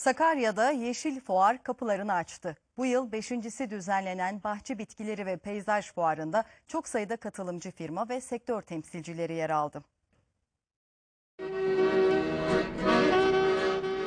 Sakarya'da Yeşil Fuar kapılarını açtı. Bu yıl beşincisi düzenlenen Bahçe Bitkileri ve Peyzaj Fuarı'nda çok sayıda katılımcı firma ve sektör temsilcileri yer aldı.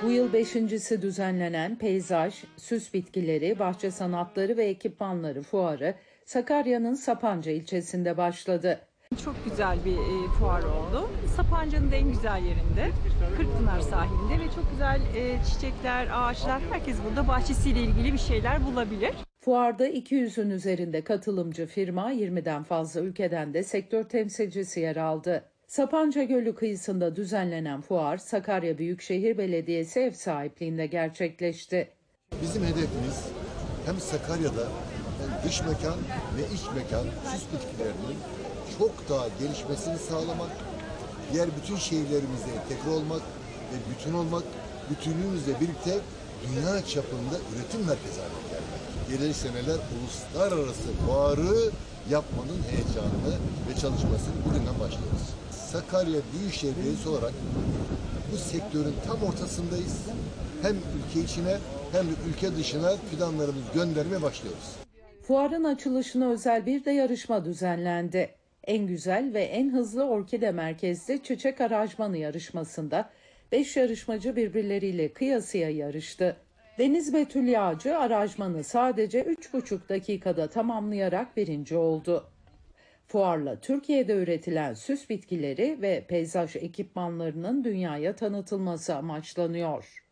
Bu yıl beşincisi düzenlenen peyzaj, süs bitkileri, bahçe sanatları ve ekipmanları fuarı Sakarya'nın Sapanca ilçesinde başladı. Çok güzel bir e, fuar oldu. Sapanca'nın da en güzel yerinde. Kırkpınar sahilinde ve çok güzel e, çiçekler, ağaçlar. Herkes burada bahçesiyle ilgili bir şeyler bulabilir. Fuarda 200'ün üzerinde katılımcı firma, 20'den fazla ülkeden de sektör temsilcisi yer aldı. Sapanca Gölü kıyısında düzenlenen fuar Sakarya Büyükşehir Belediyesi ev sahipliğinde gerçekleşti. Bizim hedefimiz hem Sakarya'da hem dış mekan ve iç mekan süs bitkilerinin çok daha gelişmesini sağlamak, diğer bütün şehirlerimizle entegre olmak ve bütün olmak, bütünlüğümüzle birlikte dünya çapında üretim merkezi haline gelmek. Gelecek seneler uluslararası fuarı yapmanın heyecanını ve çalışmasını bugünden başlıyoruz. Sakarya Büyükşehir Belediyesi olarak bu sektörün tam ortasındayız. Hem ülke içine hem de ülke dışına fidanlarımızı göndermeye başlıyoruz. Fuarın açılışına özel bir de yarışma düzenlendi. En güzel ve en hızlı orkide merkezli çiçek aranjmanı yarışmasında 5 yarışmacı birbirleriyle kıyasıya yarıştı. Deniz Betül Yağcı aranjmanı sadece 3,5 dakikada tamamlayarak birinci oldu. Fuarla Türkiye'de üretilen süs bitkileri ve peyzaj ekipmanlarının dünyaya tanıtılması amaçlanıyor.